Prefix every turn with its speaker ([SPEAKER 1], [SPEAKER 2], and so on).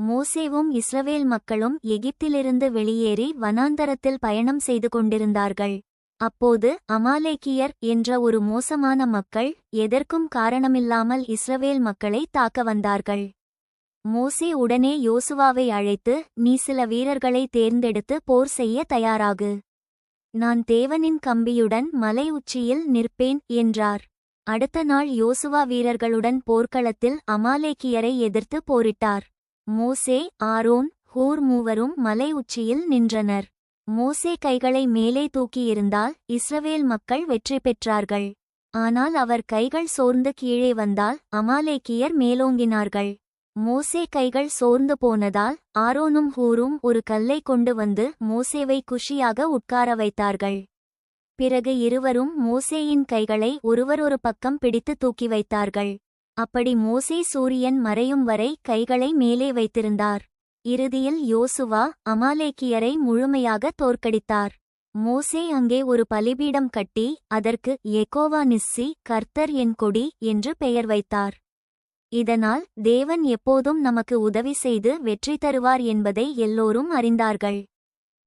[SPEAKER 1] மோசேவும் இஸ்ரவேல் மக்களும் எகிப்திலிருந்து வெளியேறி வனாந்தரத்தில் பயணம் செய்து கொண்டிருந்தார்கள். அப்போது அமாலேக்கியர் என்ற ஒரு மோசமான மக்கள் எதற்கும் காரணமில்லாமல் இஸ்ரவேல் மக்களை தாக்க வந்தார்கள். மோசே உடனே யோசுவாவை அழைத்து நீ சில வீரர்களை தேர்ந்தெடுத்து போர் செய்ய தயாராகு. நான் தேவனின் கம்பியுடன் மலை உச்சியில் நிற்பேன் என்றார். அடுத்த நாள் யோசுவா வீரர்களுடன் போர்க்களத்தில் அமாலேக்கியரை எதிர்த்து போரிட்டார். மோசே ஆரோன் ஹூர் மூவரும் மலை உச்சியில் நின்றனர். மோசே கைகளை மேலே தூக்கியிருந்தால் இஸ்ரவேல் மக்கள் வெற்றி பெற்றார்கள். ஆனால் அவர் கைகள் சோர்ந்து கீழே வந்தால் அமாலேக்கியர் மேலோங்கினார்கள். மோசே கைகள் சோர்ந்து போனதால் ஆரோனும் ஹூரும் ஒரு கல்லை கொண்டு வந்து மோசேவை குஷியாக உட்கார வைத்தார்கள். பிறகு இருவரும் மோசேயின் கைகளை ஒருவர் ஒரு பக்கம் பிடித்து தூக்கி வைத்தார்கள். அப்படி மோசே சூரியன் மறையும் வரை கைகளை மேலே வைத்திருந்தார். இறுதியில் யோசுவா அமாலேக்கியரை முழுமையாக தோற்கடித்தார். மோசே அங்கே ஒரு பலிபீடம் கட்டி அதற்கு எகோவா நிஸ்ஸி கர்த்தர் என் கொடி என்று பெயர் வைத்தார். இதனால் தேவன் எப்போதும் நமக்கு உதவி செய்து வெற்றி தருவார் என்பதை எல்லோரும் அறிந்தார்கள்.